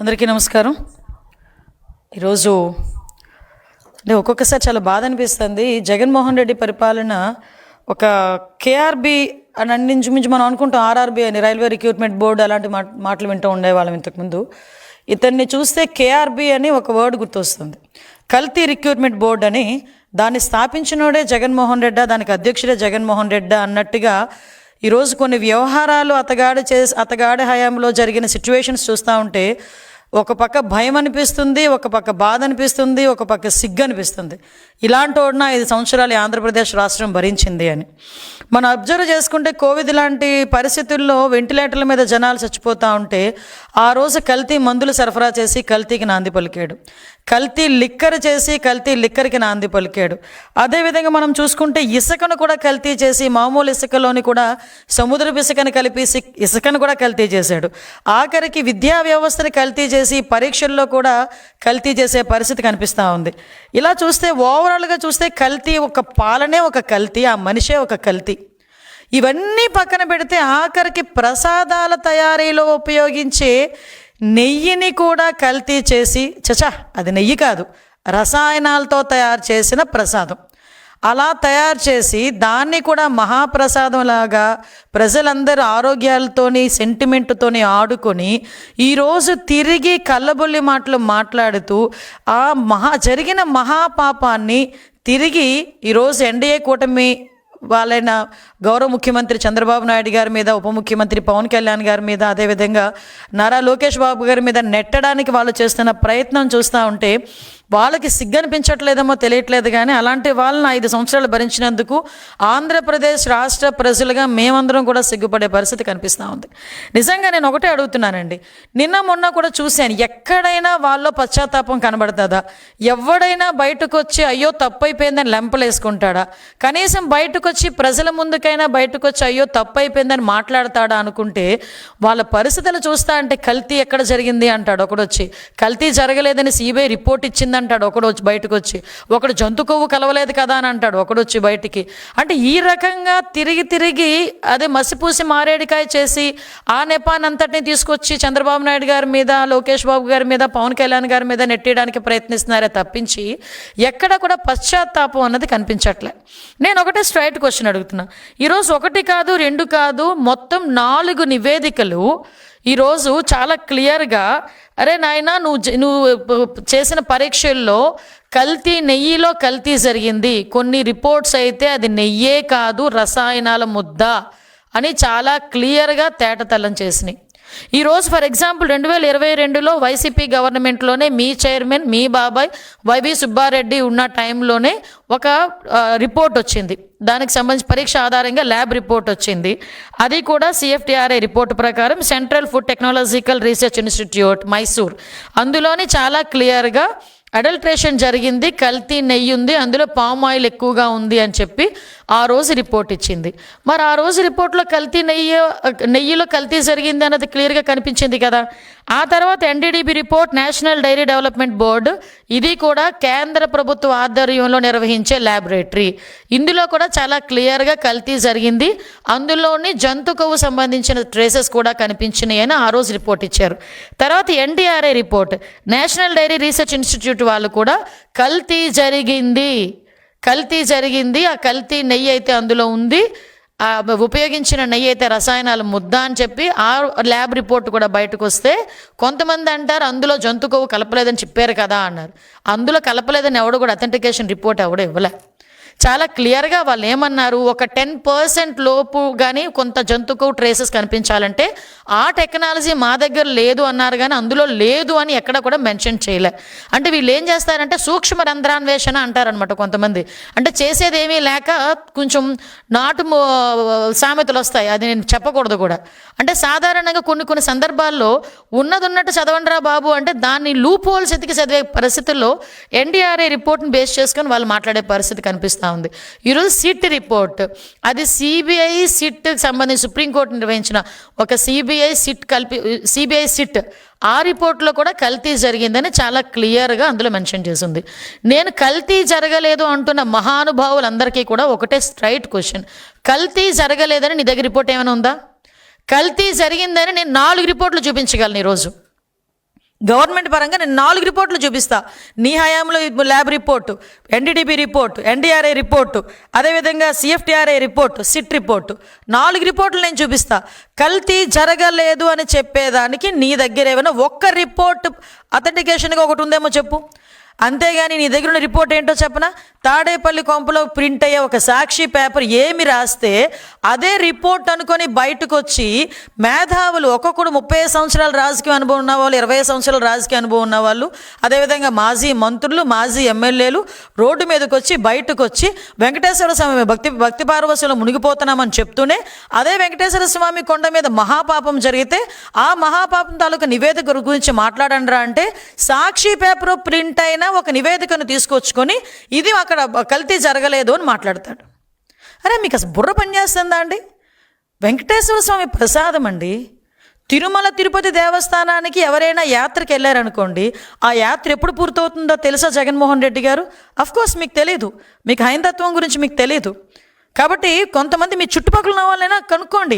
అందరికీ నమస్కారం. ఈరోజు అంటే ఒక్కొక్కసారి చాలా బాధ అనిపిస్తుంది. జగన్మోహన్ రెడ్డి పరిపాలన ఒక కేఆర్బి అని అన్నించుమించు మనం అనుకుంటాం ఆర్ఆర్బి అని రైల్వే రిక్రూట్మెంట్ బోర్డు అలాంటి మాట మాటలు వింటూ ఉండేవాళ్ళం ఇంతకుముందు. ఇతన్ని చూస్తే కేఆర్బి అని ఒక వర్డ్ గుర్తొస్తుంది. కల్తీ రిక్రూట్మెంట్ బోర్డు అని దాన్ని స్థాపించినోడే జగన్మోహన్ రెడ్డా దానికి అధ్యక్షుడే జగన్మోహన్ రెడ్డా అన్నట్టుగా ఈరోజు కొన్ని వ్యవహారాలు అతగాడు చేసి అతగాడి హయాంలో జరిగిన సిచ్యువేషన్స్ చూస్తూ ఉంటే ఒక పక్క భయం అనిపిస్తుంది ఒక పక్క బాధ అనిపిస్తుంది ఒక పక్క సిగ్గు అనిపిస్తుంది. ఇలాంటి ఓడిన ఐదు సంవత్సరాలు ఈ ఆంధ్రప్రదేశ్ రాష్ట్రం భరించింది అని. మనం అబ్జర్వ్ చేసుకుంటే కోవిడ్ లాంటి పరిస్థితుల్లో వెంటిలేటర్ల మీద జనాలు చచ్చిపోతూ ఉంటే ఆ రోజు కల్తీ మందులు సరఫరా చేసి కల్తీకి నాంది పలికాడు. కల్తీ లిక్కర్ చేసి కల్తీ లిక్కర్కి నాంది పలికాడు. అదేవిధంగా మనం చూసుకుంటే ఇసుకను కూడా కల్తీ చేసి మామూలు ఇసుకలోని కూడా సముద్రపు ఇసుకను కలిపి సి- ఇసుకను కూడా కల్తీ చేశాడు. ఆఖరికి విద్యా వ్యవస్థని కల్తీ చేసి పరీక్షల్లో కూడా కల్తీ చేసే పరిస్థితి కనిపిస్తూ ఉంది. ఇలా చూస్తే ఓవరాల్గా చూస్తే కల్తీ ఒక పాలనే ఒక కల్తీ ఆ మనిషే ఒక కల్తీ. ఇవన్నీ పక్కన పెడితే ఆఖరికి ప్రసాదాల తయారీలో ఉపయోగించే నెయ్యిని కూడా కల్తీ చేసి చచా అది నెయ్యి కాదు రసాయనాలతో తయారు చేసిన ప్రసాదం. అలా తయారు చేసి దాన్ని కూడా మహాప్రసాదం లాగా ప్రజలందరూ ఆరోగ్యాలతోని సెంటిమెంట్తోని ఆడుకొని ఈరోజు తిరిగి కళ్ళబొల్లి మాటలు మాట్లాడుతూ ఆ మహా జరిగిన మహాపాపాన్ని తిరిగి ఈరోజు ఎన్డీఏ కూటమి వాళ్ళైన గౌరవ ముఖ్యమంత్రి చంద్రబాబు నాయుడు గారి మీద ఉప ముఖ్యమంత్రి పవన్ కళ్యాణ్ గారి మీద అదేవిధంగా నారా లోకేష్ బాబు గారి మీద నెట్టడానికి వాళ్ళు చేస్తున్న ప్రయత్నం చూస్తూ ఉంటే వాళ్ళకి సిగ్గనిపించట్లేదేమో తెలియట్లేదు కానీ అలాంటి వాళ్ళని ఐదు సంవత్సరాలు భరించినందుకు ఆంధ్రప్రదేశ్ రాష్ట్ర ప్రజలుగా మేమందరం కూడా సిగ్గుపడే పరిస్థితి కనిపిస్తూ ఉంది. నిజంగా నేను ఒకటే అడుగుతున్నానండి. నిన్న మొన్న కూడా చూశాను. ఎక్కడైనా వాళ్ళలో పశ్చాత్తాపం కనబడుతుందా? ఎవడైనా బయటకు వచ్చి అయ్యో తప్పైపోయిందని లెంపలేసుకుంటాడా? కనీసం బయటకు వచ్చి ప్రజల ముందుకైనా బయటకు వచ్చి అయ్యో తప్పైపోయిందని మాట్లాడతాడా? అనుకుంటే వాళ్ళ పరిస్థితులు చూస్తా అంటే కల్తీ ఎక్కడ జరిగింది? అంటాడు ఒకడొచ్చి. కల్తీ జరగలేదని సిబిఐ రిపోర్ట్ ఇచ్చింది ఇచ్చిందంటాడు ఒకడు వచ్చి బయటకు వచ్చి ఒకడు జంతు కొవ్వు కలవలేదు కదా అని అంటాడు. ఒకడు వచ్చి బయటికి. అంటే ఈ రకంగా తిరిగి తిరిగి అదే మసిపూసి మారేడికాయ చేసి ఆ నెపానంతటిని తీసుకొచ్చి చంద్రబాబు నాయుడు గారి మీద లోకేష్ బాబు గారి మీద పవన్ కళ్యాణ్ గారి మీద నెట్టేయడానికి ప్రయత్నిస్తున్నారే తప్పించి ఎక్కడ కూడా పశ్చాత్తాపం అన్నది కనిపించట్లే. నేను ఒకటే స్ట్రైట్ క్వశ్చన్ అడుగుతున్నా. ఈరోజు ఒకటి కాదు రెండు కాదు మొత్తం నాలుగు నివేదికలు ఈరోజు చాలా క్లియర్గా అరే నాయన నువ్వు నువ్వు చేసిన పరీక్షల్లో కల్తీ నెయ్యిలో కల్తీ జరిగింది. కొన్ని రిపోర్ట్స్ అయితే అది నెయ్యే కాదు రసాయనాల ముద్ద అని చాలా క్లియర్గా తేటతల్లం చేసినాయి. ఈరోజు ఫర్ ఎగ్జాంపుల్ రెండు వేల ఇరవై రెండులో వైసీపీ గవర్నమెంట్లోనే మీ చైర్మన్ మీ బాబాయ్ వైవి సుబ్బారెడ్డి ఉన్న టైంలోనే ఒక రిపోర్ట్ వచ్చింది. దానికి సంబంధించి పరీక్ష ఆధారంగా ల్యాబ్ రిపోర్ట్ వచ్చింది. అది కూడా సిఎఫ్టిఆర్ఐ రిపోర్ట్ ప్రకారం central food technological research institute Mysore. అందులోనే చాలా క్లియర్గా అడల్ట్రేషన్ జరిగింది కల్తీ నెయ్యి ఉంది అందులో పామ్ ఆయిల్ ఎక్కువగా ఉంది అని చెప్పి ఆ రోజు రిపోర్ట్ ఇచ్చింది. మరి ఆ రోజు రిపోర్ట్లో కల్తీ నెయ్యి నెయ్యిలో కల్తీ జరిగింది అన్నది క్లియర్గా కనిపించింది కదా. ఆ తర్వాత NDDB report national dairy development board ఇది కూడా కేంద్ర ప్రభుత్వ ఆధ్వర్యంలో నిర్వహించే ల్యాబొరేటరీ. ఇందులో కూడా చాలా క్లియర్గా కల్తీ జరిగింది. అందులోని జంతు కొవ్వు సంబంధించిన ట్రేసెస్ కూడా కనిపించినాయి అని ఆ రోజు రిపోర్ట్ ఇచ్చారు. తర్వాత NDRI report national dairy research institute వాళ్ళు కూడా కల్తీ జరిగింది. కల్తీ జరిగింది ఆ కల్తీ నెయ్యి అయితే అందులో ఉంది. ఆ ఉపయోగించిన నెయ్యి అయితే రసాయనాలు ముద్ద అని చెప్పి ఆ ల్యాబ్ రిపోర్ట్ కూడా బయటకు వస్తే కొంతమంది అంటారు అందులో జంతు కొవ్వు కలపలేదని చెప్పారు కదా అన్నారు. అందులో కలపలేదని ఎవడు కూడా అథెంటికేషన్ రిపోర్ట్ ఎవడో ఇవ్వలే. చాలా క్లియర్గా వాళ్ళు ఏమన్నారు ఒక టెన్ పర్సెంట్ లోపు కానీ కొంత జంతుకు ట్రేసెస్ కనిపించాలంటే ఆ టెక్నాలజీ మా దగ్గర లేదు అన్నారు కానీ అందులో లేదు అని ఎక్కడ కూడా మెన్షన్ చేయలే. అంటే వీళ్ళు ఏం చేస్తారంటే సూక్ష్మ రంధ్రాన్వేషణ అంటారనమాట కొంతమంది. అంటే చేసేదేమీ లేక కొంచెం నాటు సామెతలు వస్తాయి. అది నేను చెప్పకూడదు కూడా. అంటే సాధారణంగా కొన్ని కొన్ని సందర్భాల్లో ఉన్నది ఉన్నట్టు చదవండిరా బాబు అంటే దాన్ని లూప్ హోల్స్ ఎతికి చదివే పరిస్థితుల్లో ఎన్డీఆర్ఐ రిపోర్ట్ని బేస్ చేసుకొని వాళ్ళు మాట్లాడే పరిస్థితి కనిపిస్తూ ఉంది. ఈరోజు సిట్ రిపోర్ట్. అది సిబిఐ సిట్ సంబంధించి సుప్రీంకోర్టు నిర్వహించిన ఒక సిబిఐ సిట్ కలిపి సిబిఐ సిట్ ఆ రిపోర్ట్లో కూడా కల్తీ జరిగిందని చాలా క్లియర్గా అందులో మెన్షన్ చేసింది. నేను కల్తీ జరగలేదు అంటున్న మహానుభావులందరికీ కూడా ఒకటే స్ట్రైట్ క్వశ్చన్. కల్తీ జరగలేదని నీ దగ్గర రిపోర్ట్ ఏమైనా ఉందా? కల్తీ జరిగిందని నేను నాలుగు రిపోర్ట్లు చూపించగలను ఈరోజు. గవర్నమెంట్ పరంగా నేను నాలుగు రిపోర్ట్లు చూపిస్తా. నీ హయాంలో lab report NDDB report NDRI report అదేవిధంగా సిఎఫ్టీఆర్ఐ రిపోర్టు సిట్ రిపోర్టు. నాలుగు రిపోర్ట్లు నేను చూపిస్తా. కల్తీ జరగలేదు అని చెప్పేదానికి నీ దగ్గర ఏమైనా ఒక్క రిపోర్ట్ అథెంటికేషన్గా ఒకటి ఉందేమో చెప్పు. అంతేగాని నీ దగ్గర ఉన్న రిపోర్ట్ ఏంటో చెప్పనా? తాడేపల్లి కొంపలో ప్రింట్ అయ్యే ఒక సాక్షి పేపర్ ఏమి రాస్తే అదే రిపోర్ట్ అనుకొని బయటకు వచ్చి మేధావులు ఒక్కొక్కడు ముప్పై సంవత్సరాల రాజకీయ అనుభవం ఉన్న వాళ్ళు ఇరవై సంవత్సరాల రాజకీయ అనుభవం ఉన్న వాళ్ళు అదేవిధంగా మాజీ మంత్రులు మాజీ ఎమ్మెల్యేలు రోడ్డు మీదకి వచ్చి బయటకు వచ్చి వెంకటేశ్వర స్వామి భక్తి భక్తి పార్వశంలో మునిగిపోతున్నామని చెప్తూనే అదే వెంకటేశ్వర స్వామి కొండ మీద మహాపాపం జరిగితే ఆ మహాపాపం తాలూకు నివేదిక గురించి మాట్లాడండిరా అంటే సాక్షి పేపర్ ప్రింట్ అయిన ఒక నివేదికను తీసుకొచ్చుకొని ఇది అక్కడ కల్తీ జరగలేదు అని మాట్లాడతాడు. అరే మీకు అసలు బుర్ర పనిచేస్తుందా అండి? వెంకటేశ్వర స్వామి ప్రసాదం అండి. తిరుమల తిరుపతి దేవస్థానానికి ఎవరైనా యాత్రకి వెళ్ళారనుకోండి ఆ యాత్ర ఎప్పుడు పూర్తవుతుందో తెలుసా జగన్మోహన్ రెడ్డి గారు? అఫ్కోర్స్ మీకు తెలియదు మీకు హైందత్వం గురించి మీకు తెలియదు కాబట్టి కొంతమంది మీ చుట్టుపక్కల ఉన్న వాళ్ళైనా కనుక్కోండి.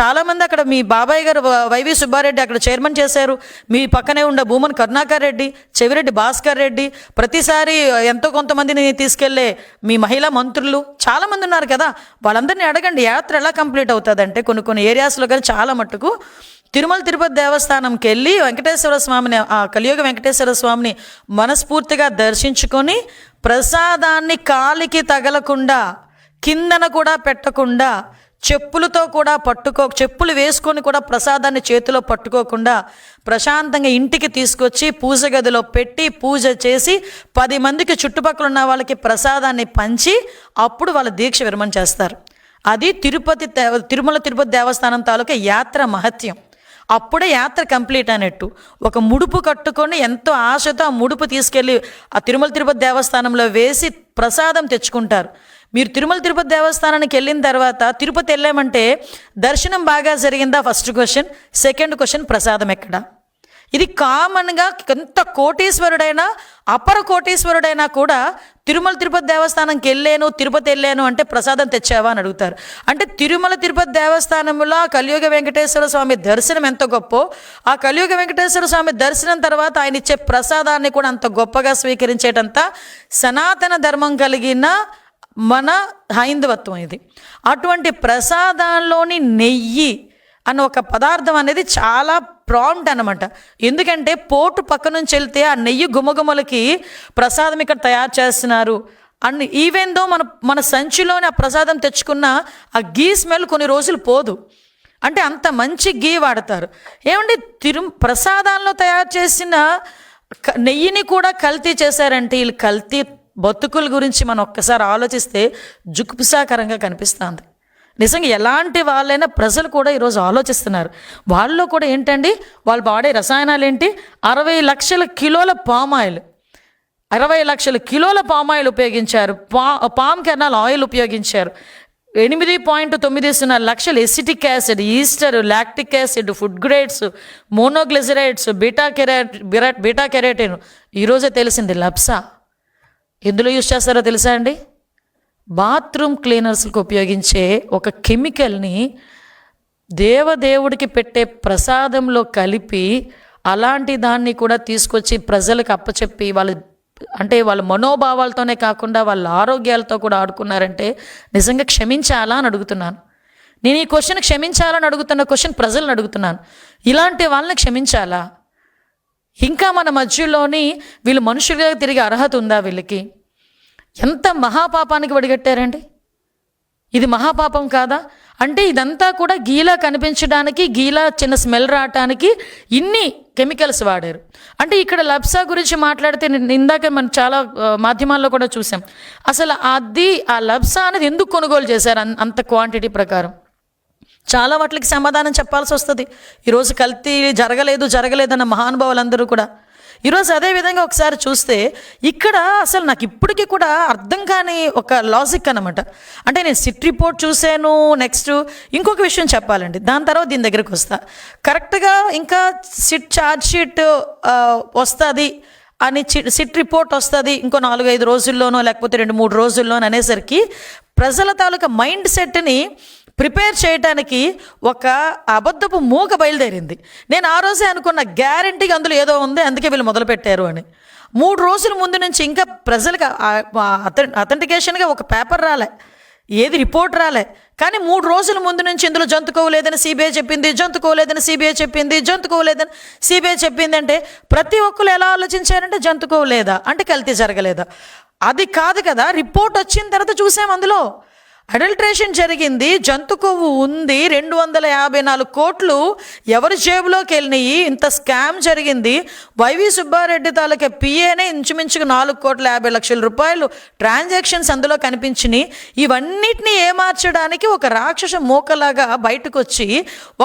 చాలామంది అక్కడ మీ బాబాయ్ గారు వ- వైవి సుబ్బారెడ్డి అక్కడ చైర్మన్ చేశారు. మీ పక్కనే ఉండే భూమన్ కరుణాకర్ రెడ్డి చెవిరెడ్డి భాస్కర్ రెడ్డి ప్రతిసారి ఎంతో కొంతమందిని తీసుకెళ్ళే మీ మహిళా మంత్రులు చాలామంది ఉన్నారు కదా. వాళ్ళందరినీ అడగండి యాత్ర ఎలా కంప్లీట్ అవుతుందంటే కొన్ని కొన్ని ఏరియాస్లో కానీ చాలా మట్టుకు తిరుమల తిరుపతి దేవస్థానంకి వెళ్ళి వెంకటేశ్వర స్వామిని ఆ కలియుగ వెంకటేశ్వర స్వామిని మనస్ఫూర్తిగా దర్శించుకొని ప్రసాదాన్ని కాలికి తగలకుండా కిందన కూడా పెట్టకుండా చెప్పులతో కూడా పట్టుకో చెప్పులు వేసుకొని కూడా ప్రసాదాన్ని చేతిలో పట్టుకోకుండా ప్రశాంతంగా ఇంటికి తీసుకొచ్చి పూజ గదిలో పెట్టి పూజ చేసి పది మందికి చుట్టుపక్కల ఉన్న వాళ్ళకి ప్రసాదాన్ని పంచి అప్పుడు వాళ్ళ దీక్ష విరమణ చేస్తారు. అది తిరుపతి దేవ- తిరుమల తిరుపతి దేవస్థానం తాలూకా యాత్ర మహత్యం. అప్పుడే యాత్ర కంప్లీట్ అయినట్టు. ఒక ముడుపు కట్టుకొని ఎంతో ఆశతో ఆ ముడుపు తీసుకెళ్ళి ఆ తిరుమల తిరుపతి దేవస్థానంలో వేసి ప్రసాదం తెచ్చుకుంటారు. మీరు తిరుమల తిరుపతి దేవస్థానానికి వెళ్ళిన తర్వాత తిరుపతి వెళ్ళామంటే దర్శనం బాగా జరిగిందా? ఫస్ట్ క్వశ్చన్ సెకండ్ క్వశ్చన్ ప్రసాదం ఎక్కడా? ఇది కామన్గా ఎంత కోటీశ్వరుడైనా అపర కోటీశ్వరుడైనా కూడా తిరుమల తిరుపతి దేవస్థానంకి వెళ్ళాను తిరుపతి వెళ్ళాను అంటే ప్రసాదం తెచ్చావా అని అడుగుతారు. అంటే తిరుమల తిరుపతి దేవస్థానంలో ఆ కలియుగ వెంకటేశ్వర స్వామి దర్శనం ఎంత గొప్పో ఆ కలియుగ వెంకటేశ్వర స్వామి దర్శనం తర్వాత ఆయన ఇచ్చే ప్రసాదాన్ని కూడా అంత గొప్పగా స్వీకరించేటంత సనాతన ధర్మం కలిగిన మన హైందవత్వం ఇది. అటువంటి ప్రసాదాల్లోని నెయ్యి అన్న ఒక పదార్థం అనేది చాలా ప్రాంప్ట్ అనమాట ఎందుకంటే పోటు పక్క నుంచి వెళ్తే ఆ నెయ్యి గుమగుమలకి ప్రసాదం ఇక్కడ తయారు చేస్తున్నారు. అండ్ ఈవెన్ దో మన మన సంచిలోని ఆ ప్రసాదం తెచ్చుకున్న ఆ గీ స్మెల్ కొన్ని రోజులు పోదు. అంటే అంత మంచి గీ వాడతారు. ఏమండి తిరు ప్రసాదాల్లో తయారు చేసిన నెయ్యిని కూడా కల్తీ చేశారంటే వీళ్ళు కల్తీ బతుకుల గురించి మనం ఒక్కసారి ఆలోచిస్తే జుగుప్సాకరంగా కనిపిస్తుంది. నిజంగా ఎలాంటి వాళ్ళైనా ప్రజలు కూడా ఈరోజు ఆలోచిస్తున్నారు. వాళ్ళు కూడా ఏంటండి? వాళ్ళు వాడే రసాయనాలు ఏంటి? అరవై లక్షల కిలోల పామాయిల్ అరవై లక్షల కిలోల పామాయిల్ ఉపయోగించారు. పా పామ్ కెర్నల్ ఆయిల్ ఉపయోగించారు. ఎనిమిది పాయింట్ తొమ్మిది సున్నా లక్షలు acetic acid ester lactic acid food grades monoglycerides beta కెరాట్ బిరాట్ బీటా కెరాటిన్. ఈరోజే తెలిసింది లప్సా ఎందులో యూజ్ చేస్తారో తెలుసా అండి? బాత్రూమ్ క్లీనర్స్కి ఉపయోగించే ఒక కెమికల్ని దేవదేవుడికి పెట్టే ప్రసాదంలో కలిపి అలాంటి దాన్ని కూడా తీసుకొచ్చి ప్రజలకు అప్పచెప్పి వాళ్ళ అంటే వాళ్ళ మనోభావాలతోనే కాకుండా వాళ్ళ ఆరోగ్యాలతో కూడా ఆడుకున్నారంటే నిజంగా క్షమించాలా అని అడుగుతున్నాను. నేను ఈ క్వశ్చన్ క్షమించాలని అడుగుతున్న క్వశ్చన్ ప్రజలను అడుగుతున్నాను. ఇలాంటి వాళ్ళని క్షమించాలా? ఇంకా మన మధ్యలోని వీళ్ళు మనుషులుగా తిరిగే అర్హత ఉందా వీళ్ళకి? ఎంత మహాపాపానికి వడిగట్టారండి? ఇది మహాపాపం కాదా? అంటే ఇదంతా కూడా గీలా కనిపించడానికి గీలా చిన్న స్మెల్ రావటానికి ఇన్ని కెమికల్స్ వాడారు. అంటే ఇక్కడ లబ్సా గురించి మాట్లాడితే ఇందాక మనం చాలా మాధ్యమాల్లో కూడా చూసాం. అసలు అది ఆ లబ్సా అనేది ఎందుకు కొనుగోలు చేశారు అంత క్వాంటిటీ ప్రకారం? చాలా వాటికి సమాధానం చెప్పాల్సి వస్తుంది. ఈరోజు కల్తీ జరగలేదు జరగలేదన్న మహానుభావులందరూ కూడా. ఈరోజు అదే విధంగా ఒకసారి చూస్తే ఇక్కడ అసలు నాకు ఇప్పటికీ కూడా అర్థం కాని ఒక లాజిక్ అనమాట అంటే నేను సిట్ రిపోర్ట్ చూశాను నెక్స్ట్ ఇంకొక విషయం చెప్పాలండి. దాని తర్వాత దీని దగ్గరికి వస్తా. కరెక్ట్గా ఇంకా సిట్ ఛార్జ్ షీట్ వస్తుంది అని సిట్ రిపోర్ట్ వస్తుంది ఇంకో నాలుగు ఐదు రోజుల్లోనో లేకపోతే రెండు మూడు రోజుల్లోనో అనేసరికి ప్రజల తాలూకా మైండ్ సెట్ని ప్రిపేర్ చేయడానికి ఒక అబద్ధపు మూక బయలుదేరింది. నేను ఆ రోజే అనుకున్న గ్యారంటీగా అందులో ఏదో ఉంది అందుకే వీళ్ళు మొదలుపెట్టారు అని. మూడు రోజుల ముందు నుంచి ఇంకా ప్రజలకు అథెంటికేషన్గా ఒక పేపర్ రాలే ఏది రిపోర్ట్ రాలే. కానీ మూడు రోజుల ముందు నుంచి ఇందులో జంతుకోలేదని సిబిఐ చెప్పింది జంతుకోలేదని సిబిఐ చెప్పింది జంతుకోలేదని సిబిఐ చెప్పింది అంటే ప్రతి ఒక్కరు ఎలా ఆలోచించారంటే జంతుకోలేదా అంటే కల్తీ జరగలేదా? అది కాదు కదా రిపోర్ట్ వచ్చిన తర్వాత చూసాం అందులో. అడల్ట్రేషన్ జరిగింది. జంతు కొవ్వు ఉంది. రెండు వందల యాభై నాలుగు కోట్లు ఎవరి జేబులోకి వెళ్ళినాయి? ఇంత స్కామ్ జరిగింది. వైవి సుబ్బారెడ్డి తాలూకా పిఏనే ఇంచుమించుకు నాలుగు కోట్ల యాభై లక్షల రూపాయలు ట్రాన్సాక్షన్స్ అందులో కనిపించినాయి. ఇవన్నిటిని ఏమార్చడానికి ఒక రాక్షస మూకలాగా బయటకు వచ్చి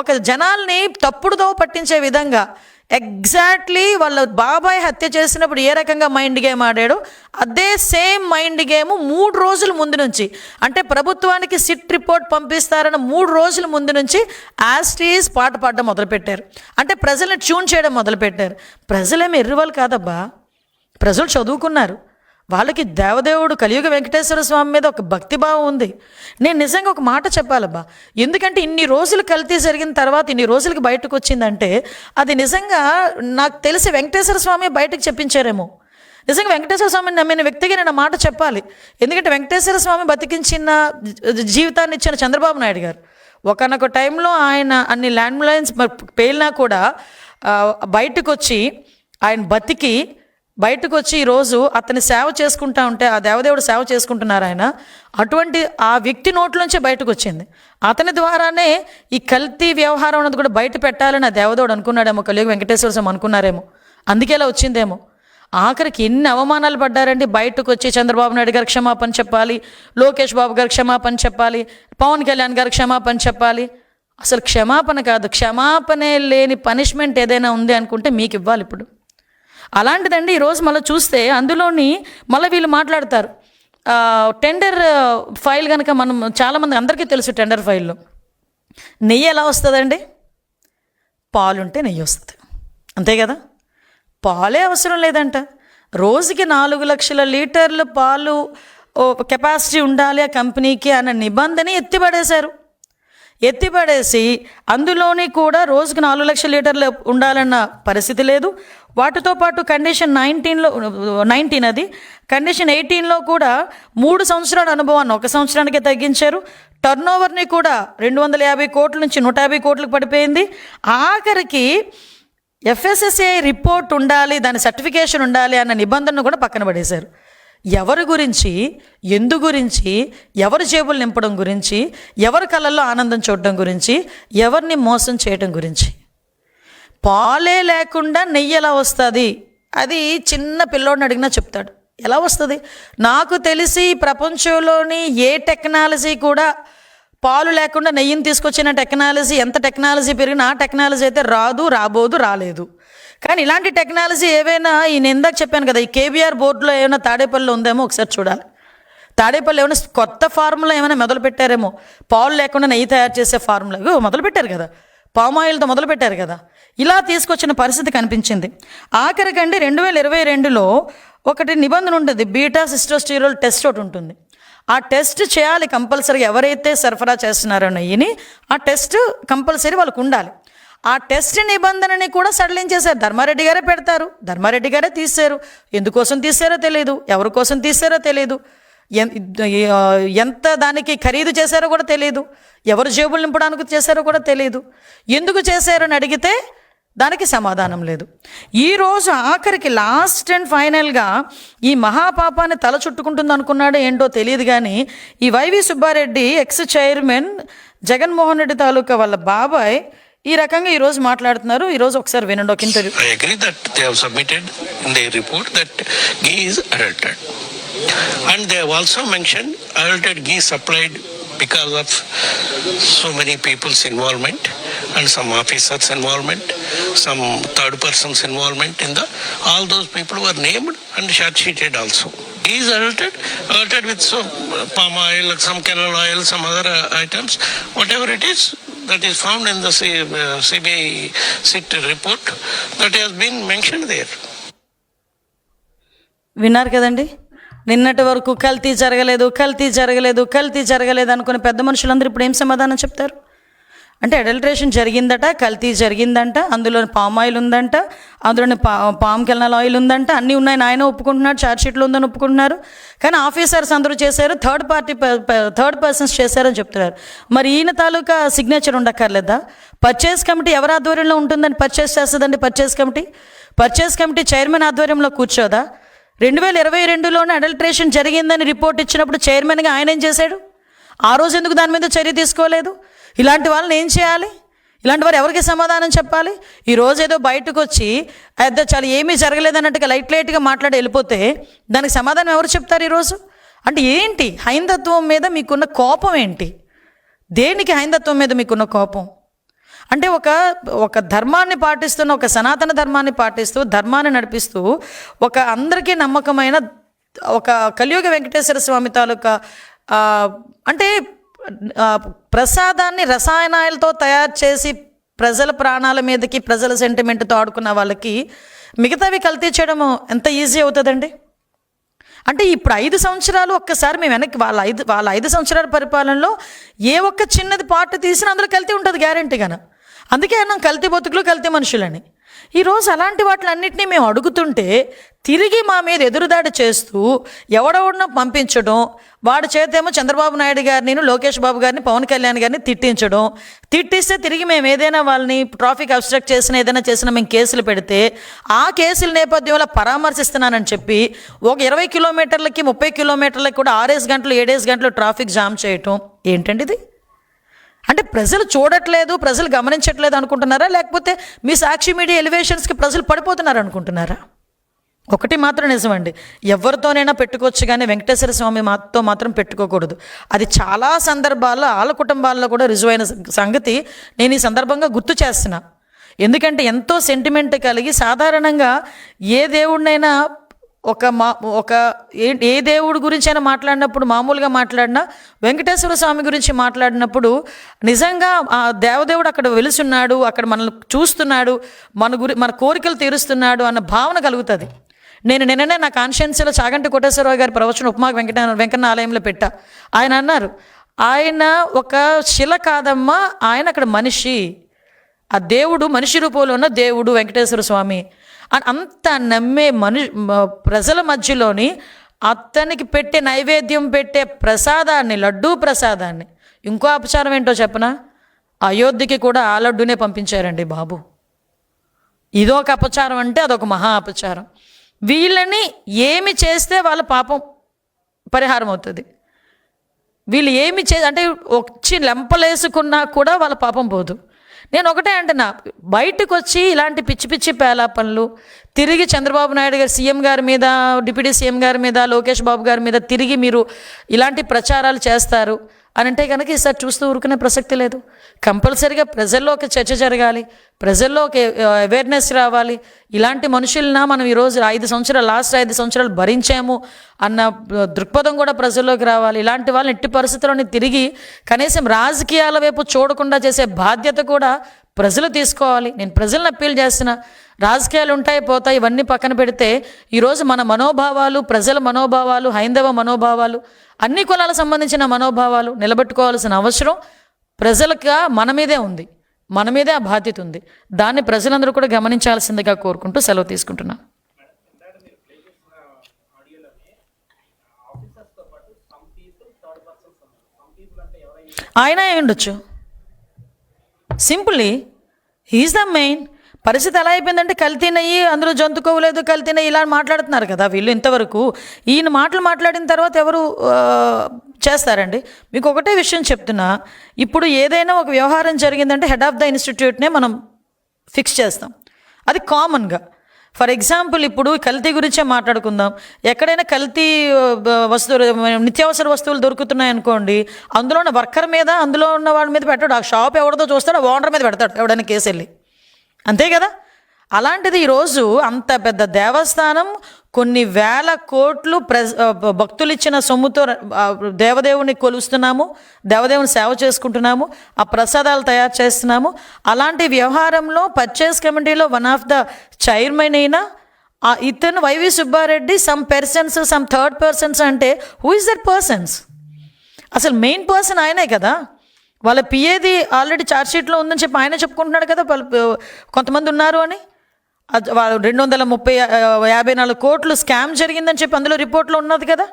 ఒక జనాల్ని తప్పుడుదో పట్టించే విధంగా ఎగ్జాక్ట్లీ వాళ్ళ బాబాయ్ హత్య చేసినప్పుడు ఏ రకంగా మైండ్ గేమ్ ఆడాడో? అదే సేమ్ మైండ్ గేమ్ మూడు రోజుల ముందు నుంచి. అంటే ప్రభుత్వానికి సిట్ రిపోర్ట్ పంపిస్తారన్న మూడు రోజుల ముందు నుంచి యాస్టీస్ పాట పాడడం మొదలుపెట్టారు. అంటే ప్రజల్ని ట్యూన్ చేయడం మొదలుపెట్టారు. ప్రజలేమి ఎర్రివాళ్ళు కాదబ్బా. ప్రజలు చదువుకున్నారు. వాళ్ళకి దేవదేవుడు కలియుగ వెంకటేశ్వర స్వామి మీద ఒక భక్తిభావం ఉంది. నేను నిజంగా ఒక మాట చెప్పాలబ్బా. ఎందుకంటే ఇన్ని రోజులు కల్తీ జరిగిన తర్వాత ఇన్ని రోజులకి బయటకు వచ్చిందంటే అది నిజంగా నాకు తెలిసి వెంకటేశ్వర స్వామి బయటకు చెప్పించారేమో. నిజంగా వెంకటేశ్వర స్వామిని నమ్మిన వ్యక్తిగా నేను మాట చెప్పాలి. ఎందుకంటే వెంకటేశ్వర స్వామి బతికించిన జీవితాన్ని ఇచ్చిన చంద్రబాబు నాయుడు గారు. ఒకనొక టైంలో ఆయన అన్ని ల్యాండ్ లైన్స్ పేలినా కూడా బయటకు వచ్చి ఆయన బతికి బయటకు వచ్చి ఈరోజు అతని సేవ చేసుకుంటా ఉంటే ఆ దేవదేవుడు సేవ చేసుకుంటున్నారు ఆయన అటువంటి ఆ వ్యక్తి నోట్లోంచే బయటకు వచ్చింది అతని ద్వారానే ఈ కల్తీ వ్యవహారం అన్నది కూడా బయట పెట్టాలని ఆ దేవదేవుడు అనుకున్నాడేమో కలియుగ వెంకటేశ్వర స్వామి అనుకున్నారేమో. అందుకే ఇలా వచ్చిందేమో? ఆఖరికి ఎన్ని అవమానాలు పడ్డారండి బయటకు వచ్చి చంద్రబాబు నాయుడు గారు క్షమాపణ చెప్పాలి లోకేష్ బాబు గారు క్షమాపణ చెప్పాలి పవన్ కళ్యాణ్ గారు క్షమాపణ చెప్పాలి. అసలు క్షమాపణ కాదు క్షమాపణే లేని పనిష్మెంట్ ఏదైనా ఉంది అనుకుంటే మీకు ఇవ్వాలి ఇప్పుడు. అలాంటిదండి ఈరోజు మళ్ళీ చూస్తే అందులోని మళ్ళీ వీళ్ళు మాట్లాడతారు. టెండర్ ఫైల్ కనుక మనం చాలామంది అందరికీ తెలుసు టెండర్ ఫైల్లో. నెయ్యి ఎలా వస్తుందండి? పాలుంటే నెయ్యి వస్తుంది. అంతే కదా? పాలే అవసరం లేదంట. రోజుకి నాలుగు లక్షల లీటర్లు పాలు కెపాసిటీ ఉండాలి ఆ కంపెనీకి అన్న నిబంధన ఎత్తిపడేశారు. ఎత్తిపడేసి అందులోని కూడా రోజుకి నాలుగు లక్షల లీటర్లు ఉండాలన్న పరిస్థితి లేదు. వాటితో పాటు కండిషన్ నైన్టీన్లో నైన్టీన్ అది. కండిషన్ ఎయిటీన్లో కూడా మూడు సంవత్సరాల అనుభవాన్ని ఒక సంవత్సరానికి తగ్గించారు. టర్న్ ఓవర్ని కూడా రెండు వందల యాభై కోట్ల నుంచి నూట యాభై కోట్లకు పడిపోయింది. ఆఖరికి ఎఫ్ఎస్ఎస్ఏ రిపోర్ట్ ఉండాలి దాని సర్టిఫికేషన్ ఉండాలి అన్న నిబంధనను కూడా పక్కన పడేశారు. ఎవరి గురించి ఎందు గురించి ఎవరి జేబులు నింపడం గురించి ఎవరి కళల్లో ఆనందం చూడడం గురించి ఎవరిని మోసం చేయడం గురించి. పాలే లేకుండా నెయ్యి ఎలా వస్తుంది? అది చిన్న పిల్లోడిని అడిగినా చెప్తాడు. ఎలా వస్తుంది? నాకు తెలిసి ప్రపంచంలోని ఏ టెక్నాలజీ కూడా పాలు లేకుండా నెయ్యిని తీసుకొచ్చిన టెక్నాలజీ ఎంత టెక్నాలజీ పెరిగినా ఆ టెక్నాలజీ అయితే రాదు రాబోదు రాలేదు. కానీ ఇలాంటి టెక్నాలజీ ఏవైనా ఈ నేను ఇందాక చెప్పాను కదా ఈ కేబీఆర్ బోర్డులో ఏమైనా తాడేపల్లిలో ఉందేమో ఒకసారి చూడాలి. తాడేపల్లి ఏమైనా కొత్త ఫార్ములా ఏమైనా మొదలు పెట్టారేమో పాలు లేకుండా నెయ్యి తయారు చేసే ఫార్ములా. మొదలు పెట్టారు కదా. పామ్ ఆయిల్తో మొదలు పెట్టారు కదా. ఇలా తీసుకొచ్చిన పరిస్థితి కనిపించింది. ఆఖరికండి రెండు వేల ఇరవై రెండులో ఒకటి నిబంధన ఉంటుంది. బీటా సిస్టోస్టీరోల్ టెస్ట్ ఒకటి ఉంటుంది. ఆ టెస్ట్ చేయాలి కంపల్సరీగా ఎవరైతే సరఫరా చేస్తున్నారో నెయ్యిని ఆ టెస్ట్ కంపల్సరీ వాళ్ళకు ఉండాలి. ఆ టెస్ట్ నిబంధనని కూడా సడలించేశారు ధర్మారెడ్డి గారే పెడతారు. ధర్మారెడ్డి గారే తీశారు ఎందుకోసం తీశారో తెలియదు ఎవరి కోసం తీశారో తెలియదు ఎంత దానికి ఖరీదు చేశారో కూడా తెలియదు ఎవరు జేబులు నింపడానికి చేశారో కూడా తెలియదు ఎందుకు చేశారని అడిగితే దానికి సమాధానం లేదు. ఈరోజు ఆఖరికి లాస్ట్ అండ్ ఫైనల్గా ఈ మహాపాపాన్ని తల చుట్టుకుంటుంది అనుకున్నాడో ఏంటో తెలియదు కానీ ఈ Y V Subba Reddy ex chairman Jaganmohan Reddy తాలూకా వాళ్ళ బాబాయ్ ఈ రకంగా ఈరోజు మాట్లాడుతున్నారు. ఈరోజు ఒకసారి వినండి ఒక interview I. And they have also mentioned adulterated ghee supplied because of so many people's involvement and some officers' involvement, some third persons' involvement in the, all those people were named and charge sheeted also. he is adulterated, adulterated with some palm oil, some canola oil, some other items, whatever it is, that is found in the CBI SIT report that has been mentioned there. విన్నారు కదండి నిన్నటి వరకు కల్తీ జరగలేదు కల్తీ జరగలేదు కల్తీ జరగలేదు అనుకుని పెద్ద మనుషులందరూ ఇప్పుడు ఏం సమాధానం చెప్తారు? అంటే అడల్ట్రేషన్ జరిగిందట కల్తీ జరిగిందంట అందులో పామ్ ఆయిల్ ఉందంట అందులోని పా పామ్ కెల్నల్ ఆయిల్ ఉందంట అన్నీ ఉన్నాయి. ఆయన ఒప్పుకుంటున్నాడు ఛార్జ్షీట్లో ఉందని ఒప్పుకుంటున్నారు. కానీ ఆఫీసర్స్ అందరూ చేశారు థర్డ్ పార్టీ థర్డ్ పర్సన్స్ చేశారని చెప్తున్నారు. మరి ఈయన తాలూకా సిగ్నేచర్ ఉండక్కర్లేదా? పర్చేస్ కమిటీ ఎవరి ఆధ్వర్యంలో ఉంటుందని పర్చేస్ చేస్తుందండి purchase committee? Purchase committee chairman ఆధ్వర్యంలో కూర్చోదా? రెండు వేల ఇరవై రెండులోనే అడల్ట్రేషన్ జరిగిందని రిపోర్ట్ ఇచ్చినప్పుడు చైర్మన్గా ఆయన ఏం చేశాడు? ఆ రోజు ఎందుకు దాని మీద చర్య తీసుకోలేదు? ఇలాంటి వాళ్ళని ఏం చేయాలి? ఇలాంటి వారు ఎవరికి సమాధానం చెప్పాలి? ఈ రోజు ఏదో బయటకు వచ్చి అదే చాలా ఏమీ జరగలేదన్నట్టుగా లైట్ లైట్గా మాట్లాడి వెళ్ళిపోతే దానికి సమాధానం ఎవరు చెప్తారు ఈరోజు అంటే ఏంటి? హైందత్వం మీద మీకున్న కోపం ఏంటి? దేనికి హైందత్వం మీద మీకున్న కోపం? అంటే ఒక ఒక ధర్మాన్ని పాటిస్తున్న ఒక సనాతన ధర్మాన్ని పాటిస్తూ ధర్మాన్ని నడిపిస్తూ ఒక అందరికీ నమ్మకమైన ఒక కలియుగ వెంకటేశ్వర స్వామి తాలూకా అంటే ప్రసాదాన్ని రసాయనాలతో తయారు చేసి ప్రజల ప్రాణాల మీదకి ప్రజల సెంటిమెంట్తో ఆడుకున్న వాళ్ళకి మిగతావి కల్తీ చేయడం ఎంత ఈజీ అవుతుందండి? అంటే ఇప్పుడు ఐదు సంవత్సరాలు ఒక్కసారి మేము వెనక్కి వాళ్ళ ఐదు వాళ్ళ ఐదు సంవత్సరాల పరిపాలనలో ఏ ఒక్క చిన్నది పార్ట్ తీసినా అందులో కల్తీ ఉంటుంది గ్యారంటీగాను అందుకే అన్నాం కల్తీ బతుకులు కల్తీ మనుషులని. ఈరోజు అలాంటి వాటిలన్నింటినీ మేము అడుగుతుంటే తిరిగి మా మీద ఎదురుదాడి చేస్తూ ఎవడెవడనో పంపించడం వాడి చేతేమో చంద్రబాబు నాయుడు గారిని లోకేష్ బాబు గారిని పవన్ కళ్యాణ్ గారిని తిట్టించడం తిట్టిస్తే తిరిగి మేము ఏదైనా వాళ్ళని ట్రాఫిక్ అబ్స్ట్రక్ట్ చేసిన ఏదైనా చేసినా మేము కేసులు పెడితే ఆ కేసుల నేపథ్యంలో పరామర్శిస్తున్నానని చెప్పి ఒక ఇరవై కిలోమీటర్లకి ముప్పై కిలోమీటర్లకి కూడా ఆరేసి గంటలు ఏడేసి గంటలు ట్రాఫిక్ జామ్ చేయటం. ఏంటండి ఇది? అంటే ప్రజలు చూడట్లేదు ప్రజలు గమనించట్లేదు అనుకుంటున్నారా? లేకపోతే మీ సాక్షి మీడియా ఎలివేషన్స్కి ప్రజలు పడిపోతున్నారు అనుకుంటున్నారా? ఒకటి మాత్రం నిజమండి. ఎవరితోనైనా పెట్టుకోవచ్చు కానీ వెంకటేశ్వర స్వామి మాతో మాత్రం పెట్టుకోకూడదు. అది చాలా సందర్భాల్లో వాళ్ళ కుటుంబాల్లో కూడా రుజువైన సంగతి నేను ఈ సందర్భంగా గుర్తు చేస్తున్నా. ఎందుకంటే ఎంతో సెంటిమెంట్ కలిగి సాధారణంగా ఏ దేవుడినైనా ఒక మా ఒక ఏ ఏ దేవుడి గురించి అయినా మాట్లాడినప్పుడు మామూలుగా మాట్లాడినా వెంకటేశ్వర స్వామి గురించి మాట్లాడినప్పుడు నిజంగా ఆ దేవదేవుడు అక్కడ వెలుసున్నాడు అక్కడ మనల్ని చూస్తున్నాడు మన గురి మన కోరికలు తీరుస్తున్నాడు అన్న భావన కలుగుతుంది. నేను నిన్ననే నా కాన్షియన్స్లో చాగంటి కోటేశ్వరరావు గారి ప్రవచన ఉపమా వెంకట వెంకన్న ఆలయంలో పెట్టా. ఆయన అన్నారు ఆయన ఒక శిల కాదమ్మా ఆయన అక్కడ మనిషి. ఆ దేవుడు మనిషి రూపంలో ఉన్న దేవుడు వెంకటేశ్వర స్వామి. అంత నమ్మే మను ప్రజల మధ్యలోని అతనికి పెట్టే నైవేద్యం పెట్టే ప్రసాదాన్ని లడ్డూ ప్రసాదాన్ని ఇంకో అపచారం ఏంటో చెప్పనా? అయోధ్యకి కూడా ఆ లడ్డూనే పంపించారండి బాబు. ఇదొక అపచారం అంటే అదొక మహా అపచారం. వీళ్ళని ఏమి చేస్తే వాళ్ళ పాపం పరిహారం అవుతుంది. వీళ్ళు ఏమి చే అంటే వచ్చి లెంపలేసుకున్నా కూడా వాళ్ళ పాపం పోదు. నేను ఒకటే అంటున్నా బయటకు వచ్చి ఇలాంటి పిచ్చి పిచ్చి పేలా పనులు తిరిగి చంద్రబాబు నాయుడు గారు సీఎం గారి మీద డిప్యూటీ సీఎం గారి మీద లోకేష్ బాబు గారి మీద తిరిగి మీరు ఇలాంటి ప్రచారాలు చేస్తారు. అని అంటే కనుక ఈసారి చూస్తూ ఊరుకునే ప్రసక్తి లేదు. కంపల్సరీగా ప్రజల్లో ఒక చర్చ జరగాలి. ప్రజల్లో ఒక అవేర్నెస్ రావాలి. ఇలాంటి మనుషులన మనం ఈరోజు ఐదు సంవత్సరాలు లాస్ట్ ఐదు సంవత్సరాలు భరించాము అన్న దృక్పథం కూడా ప్రజల్లోకి రావాలి. ఇలాంటి వాళ్ళని ఎట్టి పరిస్థితుల్లోని తిరిగి కనీసం రాజకీయాల వైపు చూడకుండా చేసే బాధ్యత కూడా ప్రజలు తీసుకోవాలి. నేను ప్రజలను అప్పీల్ చేసిన రాజకీయాలు ఉంటాయి పోతాయి ఇవన్నీ పక్కన పెడితే ఈరోజు మన మనోభావాలు ప్రజల మనోభావాలు హైందవ మనోభావాలు అన్ని కులాలకు సంబంధించిన మనోభావాలు నిలబెట్టుకోవాల్సిన అవసరం ప్రజలకు మన మీదే ఉంది. మన మీదే ఆ బాధ్యత ఉంది. దాన్ని ప్రజలందరూ కూడా గమనించాల్సిందిగా కోరుకుంటూ సెలవు తీసుకుంటున్నాను ఆయన అయి ఉండొచ్చు. సింపుల్లీ హీఈస్ ద మెయిన్ పరిస్థితి ఎలా అయిపోయిందంటే కల్తీనయ్యి అందులో జంతుకోవలేదు కల్తీనయ్యి ఇలా మాట్లాడుతున్నారు కదా వీళ్ళు ఇంతవరకు. ఈయన మాటలు మాట్లాడిన తర్వాత ఎవరు చేస్తారండి? మీకు ఒకటే విషయం చెప్తున్నా. ఇప్పుడు ఏదైనా ఒక వ్యవహారం జరిగిందంటే హెడ్ ఆఫ్ ద ఇన్స్టిట్యూట్నే మనం ఫిక్స్ చేస్తాం. అది కామన్గా. ఫర్ ఎగ్జాంపుల్ ఇప్పుడు కల్తీ గురించే మాట్లాడుకుందాం. ఎక్కడైనా కల్తీ వస్తువులు నిత్యావసర వస్తువులు దొరుకుతున్నాయి అనుకోండి అందులో ఉన్న వర్కర్ మీద అందులో ఉన్న వాడి మీద పెట్టాడు. ఆ షాప్ ఎవరిదో చూస్తాడు ఆ ఓనర్ మీద పెడతాడు ఎవడైనా కేసు వెళ్ళి అంతే కదా? అలాంటిది ఈరోజు అంత పెద్ద దేవస్థానం కొన్ని వేల కోట్లు ప్ర భక్తులు ఇచ్చిన సొమ్ముతో దేవదేవుని కొలుస్తున్నాము దేవదేవుని సేవ చేసుకుంటున్నాము ఆ ప్రసాదాలు తయారు చేస్తున్నాము. అలాంటి వ్యవహారంలో పర్చేస్ కమిటీలో వన్ ఆఫ్ ద చైర్మన్ అయినా ఆ ఇతను Y V Subba Reddy some persons some third persons అంటే హూ ఇస్ దట్ పర్సన్స్ అసలు మెయిన్ పర్సన్ ఆయనే కదా. వాళ్ళ పిఏది ఆల్రెడీ ఛార్జ్షీట్లో ఉందని చెప్పి ఆయన చెప్పుకుంటున్నాడు కదా వాళ్ళు కొంతమంది ఉన్నారు అని. రెండు వందల ముప్పై యాభై నాలుగు కోట్లు స్కామ్ జరిగిందని చెప్పి అందులో రిపోర్ట్లో ఉన్నది కదా?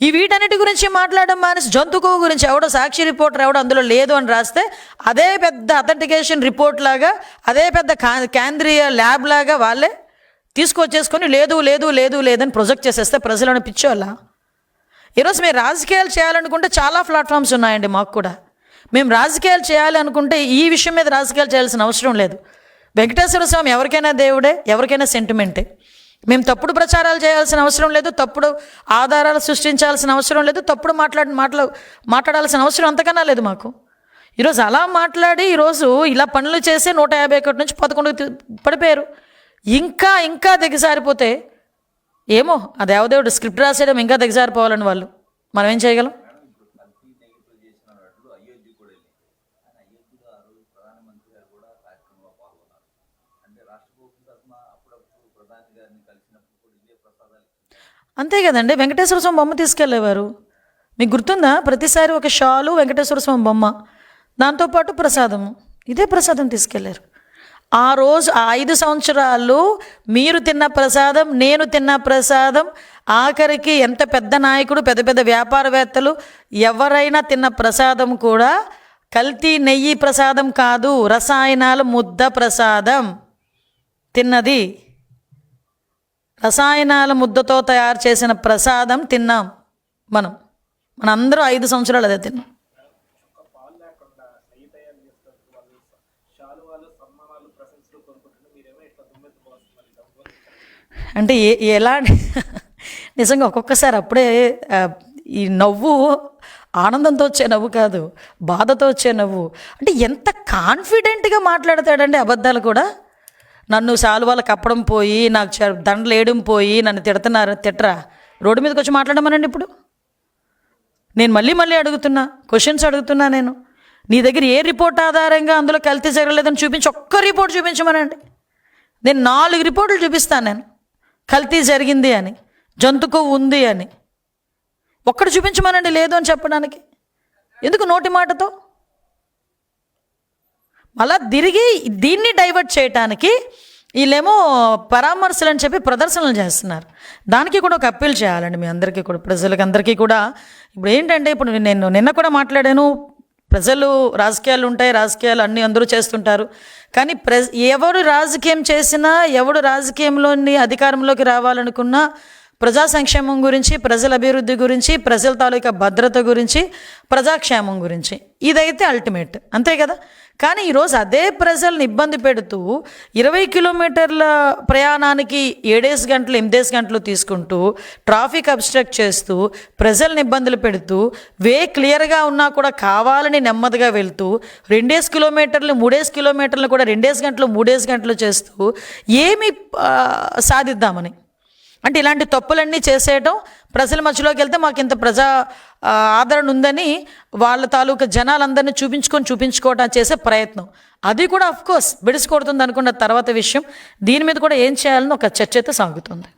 ఈ వీటన్నిటి గురించి మాట్లాడడం మానేసి జంతుకు గురించి ఎవడో సాక్షి రిపోర్టర్ ఎవడో అందులో లేదు అని రాస్తే అదే పెద్ద అథెంటికేషన్ రిపోర్ట్ లాగా అదే పెద్ద కా- కేంద్రీయ ల్యాబ్ లాగా వాళ్ళే తీసుకొచ్చేసుకొని లేదు లేదు లేదు లేదని ప్రొజెక్ట్ చేసేస్తే ప్రజలను పిచ్చోళ్ళ? ఈరోజు మేము రాజకీయాలు చేయాలనుకుంటే చాలా ప్లాట్ఫామ్స్ ఉన్నాయండి మాకు కూడా. మేము రాజకీయాలు చేయాలి అనుకుంటే ఈ విషయం మీద రాజకీయాలు చేయాల్సిన అవసరం లేదు. వెంకటేశ్వర స్వామి ఎవరికైనా దేవుడే ఎవరికైనా సెంటిమెంటే మేము తప్పుడు ప్రచారాలు చేయాల్సిన అవసరం లేదు తప్పుడు ఆధారాలు సృష్టించాల్సిన అవసరం లేదు తప్పుడు మాట్లాడి మాట్లా మాట్లాడాల్సిన అవసరం అంతకన్నా లేదు మాకు. ఈరోజు అలా మాట్లాడి ఈరోజు ఇలా పనులు చేసి నూట యాభై ఒకటి నుంచి పదకొండు పడిపోయారు. ఇంకా ఇంకా దిగజారిపోతే ఏమో ఆ దేవదేవుడు స్క్రిప్ట్ రాసేయడం ఇంకా దిగజారిపోవాలని వాళ్ళు. మనం ఏం చేయగలం? అంతే కదండి. వెంకటేశ్వర స్వామి బొమ్మ తీసుకెళ్ళేవారు. మీకు గుర్తుందా? ప్రతిసారి ఒక షాలు వెంకటేశ్వర స్వామి బొమ్మ. దాంతోపాటు ప్రసాదము. ఇదే ప్రసాదం తీసుకెళ్ళారు ఆ రోజు ఆ ఐదు సంవత్సరాలు మీరు తిన్న ప్రసాదం నేను తిన్న ప్రసాదం ఆఖరికి ఎంత పెద్ద నాయకుడు పెద్ద పెద్ద వ్యాపారవేత్తలు ఎవరైనా తిన్న ప్రసాదం కూడా కల్తీ నెయ్యి ప్రసాదం కాదు రసాయనాల ముద్ద ప్రసాదం. తిన్నది రసాయనాల ముద్దతో తయారు చేసిన ప్రసాదం తిన్నాం మనం. మనందరూ ఐదు సంవత్సరాలు అదే తిన్నాం. అంటే ఏ ఎలా నిజంగా ఒక్కొక్కసారి అప్పుడే ఈ నవ్వు ఆనందంతో వచ్చే నవ్వు కాదు బాధతో వచ్చే నవ్వు. అంటే ఎంత కాన్ఫిడెంట్గా మాట్లాడతాడండి అబద్ధాలు కూడా? నన్ను శాలువాలు కప్పడం పోయి నాకు దండలు వేయడం పోయి నన్ను తిడుతున్నారు తిట్టరా? రోడ్డు మీదకి వచ్చి మాట్లాడమనండి ఇప్పుడు. నేను మళ్ళీ మళ్ళీ అడుగుతున్నా క్వశ్చన్స్ అడుగుతున్నా నేను. నీ దగ్గర ఏ రిపోర్ట్ ఆధారంగా అందులో కల్తీ జరగలేదని చూపించి ఒక్క రిపోర్ట్ చూపించమనండి. నేను నాలుగు రిపోర్టులు చూపిస్తాను నేను. కల్తీ జరిగింది అని జంతుకు ఉంది అని. ఒక్కడు చూపించమనండి లేదు అని చెప్పడానికి. ఎందుకు నోటి మాటతో? మళ్ళా తిరిగి దీన్ని డైవర్ట్ చేయటానికి వీళ్ళేమో పరామర్శలు అని చెప్పి ప్రదర్శనలు చేస్తున్నారు. దానికి కూడా ఒక అప్పీల్ చేయాలండి మీ అందరికీ కూడా ప్రజలకి అందరికీ కూడా. ఇప్పుడు ఏంటంటే ఇప్పుడు నేను నిన్న కూడా మాట్లాడాను. ప్రజలు రాజకీయాలు ఉంటాయి రాజకీయాలు అన్నీ అందరూ చేస్తుంటారు. కానీ ప్ర ఎవరు రాజకీయం చేసినా ఎవడు రాజకీయంలోని అధికారంలోకి రావాలనుకున్నా ప్రజా సంక్షేమం గురించి ప్రజల అభివృద్ధి గురించి ప్రజల తాలూకా భద్రత గురించి ప్రజాక్షేమం గురించి. ఇదైతే అల్టిమేట్. అంతే కదా? కానీ ఈరోజు అదే ప్రజల్ని ఇబ్బంది పెడుతూ ఇరవై కిలోమీటర్ల ప్రయాణానికి ఏడేసి గంటలు ఎనిమిదేసి గంటలు తీసుకుంటూ ట్రాఫిక్ అబ్స్ట్రక్ట్ చేస్తూ ప్రజల్ని ఇబ్బందులు పెడుతూ వే క్లియర్గా ఉన్నా కూడా కావాలని నెమ్మదిగా వెళ్తూ రెండేసి కిలోమీటర్లు మూడేసి కిలోమీటర్లు కూడా రెండేసి గంటలు మూడేసి గంటలు చేస్తూ ఏమి సాధిద్దామని? అంటే ఇలాంటి తప్పులన్నీ చేసేయటం ప్రజల మధ్యలోకి వెళ్తే మాకు ఇంత ప్రజా ఆదరణ ఉందని వాళ్ళ తాలూకా జనాలందరినీ చూపించుకొని చూపించుకోవటం చేసే ప్రయత్నం. అది కూడా అఫ్కోర్స్ బిడిసికొడుతుంది అనుకున్న తర్వాత విషయం. దీని మీద కూడా ఏం చేయాలని ఒక చర్చ అయితే సాగుతుంది.